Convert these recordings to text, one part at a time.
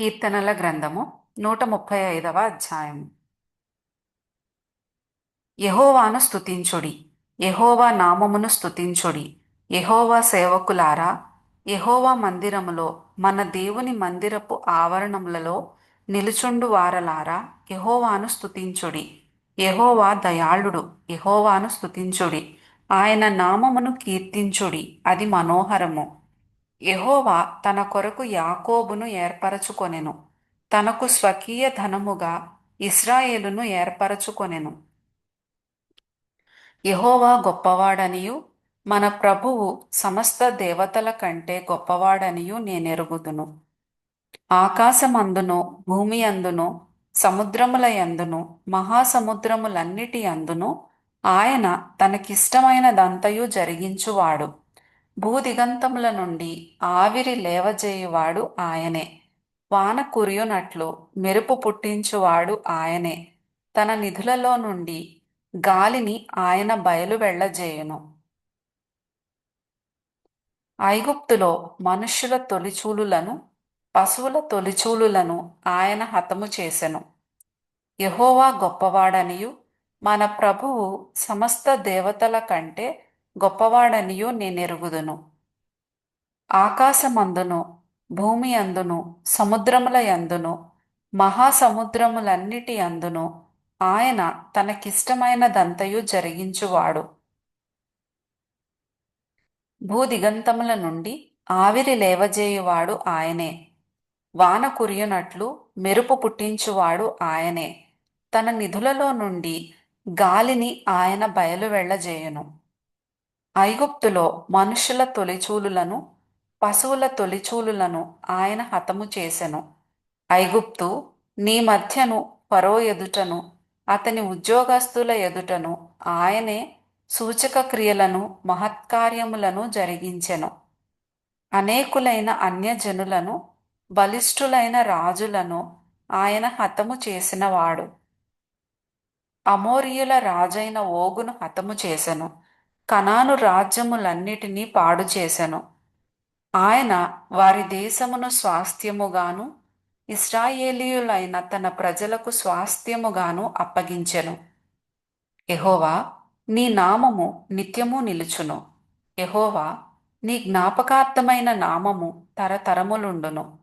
కీర్తనల గ్రంథము నూట ముప్పై ఐదవ అధ్యాయము. యహోవాను స్తుతించుడి యహోవా నామమును స్తుతించుడి యహోవా సేవకులారా యహోవా మందిరములో మన దేవుని మందిరపు ఆవరణములలో నిలుచుండు వారలారా యహోవాను స్తుతించుడి. యహోవా దయాళుడు యహోవాను స్తుతించుడి. ఆయన నామమును కీర్తించుడి అది మనోహరము. యహోవా తన కొరకు యాకోబును ఏర్పరచుకొనెను. తనకు స్వకీయ ధనముగా ఇస్రాయేలును ఏర్పరచుకొనెను. యహోవా గొప్పవాడనియు మన ప్రభువు సమస్త దేవతల కంటే గొప్పవాడనియు నేనెరుగుదును. ఆకాశమందును భూమి అందును సముద్రముల యందును మహాసముద్రములన్నిటి అందును ఆయన తనకిష్టమైనదంతయు జరిగించువాడు. భూదిగంతముల నుండి ఆవిరి లేవజేయువాడు ఆయనే. వాన కురియునట్లు మెరుపు పుట్టించువాడు ఆయనే. తన నిధులలో నుండి గాలిని ఆయన బయలు వెళ్ళజేయును. ఐగుప్తులో మనుష్యుల తొలిచూలులను పశువుల తొలిచూలులను ఆయన హతము చేసెను. యహోవా గొప్పవాడనియు మన ప్రభువు సమస్త దేవతల కంటే గొప్పవాడనియు నేనెరుగుదును. ఆకాశమందును భూమి అందును సముద్రముల యందును మహాసముద్రములన్నిటి అందును ఆయన తనకిష్టమైనదంతయు జరిగించువాడు. భూదిగంతముల నుండి ఆవిరి లేవజేయువాడు ఆయనే. వాన కురియునట్లు మెరుపు పుట్టించువాడు ఆయనే. తన నిధులలో నుండి గాలిని ఆయన బయలు వెళ్ళజేయును ఐగుప్తులో మనుషుల తొలిచూలులను పశువుల తొలిచూలులను ఆయన హతము చేసెను. ఐగుప్తు నీ మధ్యను పరో ఎదుటను అతని ఉద్యోగస్తుల ఎదుటను ఆయనే సూచక క్రియలను మహత్కార్యములను జరిగించెను. అనేకులైన అన్యజనులను బలిష్ఠులైన రాజులను ఆయన హతము చేసినవాడు. అమోరియుల రాజైన ఓగును హతము చేసెను. కనాను రాజ్యములన్నిటినీ పాడు చేసెను. ఆయన వారి దేశమును స్వాస్థ్యముగాను ఇస్రాయేలీయులైన తన ప్రజలకు స్వాస్థ్యముగాను అప్పగించెను. ఎహోవా నీ నామము నిత్యము నిలుచును. ఎహోవా నీ జ్ఞాపకార్థమైన నామము తరతరములుండును.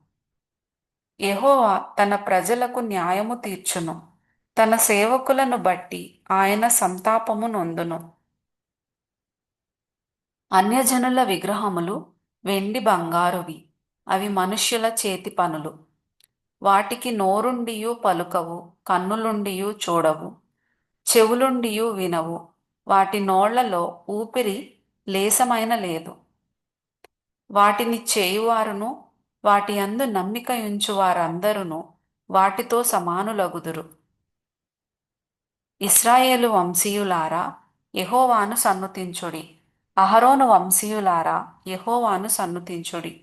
ఎహోవా తన ప్రజలకు న్యాయము తీర్చును. తన సేవకులను బట్టి ఆయన సంతాపము నొందును. అన్యజనుల విగ్రహములు వెండి బంగారువి. అవి మనుష్యుల చేతి పనులు. వాటికి నోరుండియు పలుకవు కన్నులుండియు చూడవు చెవులుండియు వినవు. వాటి నోళ్ళలో ఊపిరి లేసమైన లేదు. వాటిని చేయువారును వాటి అందు నమ్మిక ఉంచువారందరూ వాటితో సమానులగుదురు. ఇస్రాయేలు వంశీయులారా యహోవాను సన్నుతించుడి. అహరోను వంశీయులారా యహోవాను సన్నుతించుడి.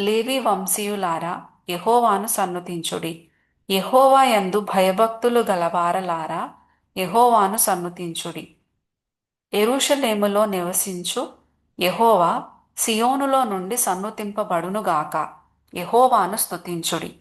లేవి వంశీయులారా యహోవాను సన్నుతించుడి. యహోవా యందు భయభక్తులు గలవారలారా యహోవాను సన్నుతించుడి. ఎరుషలేములో నివసించు యహోవా సియోనులో నుండి సన్నుతింపబడునుగాక. యహోవాను స్తుతించుడి.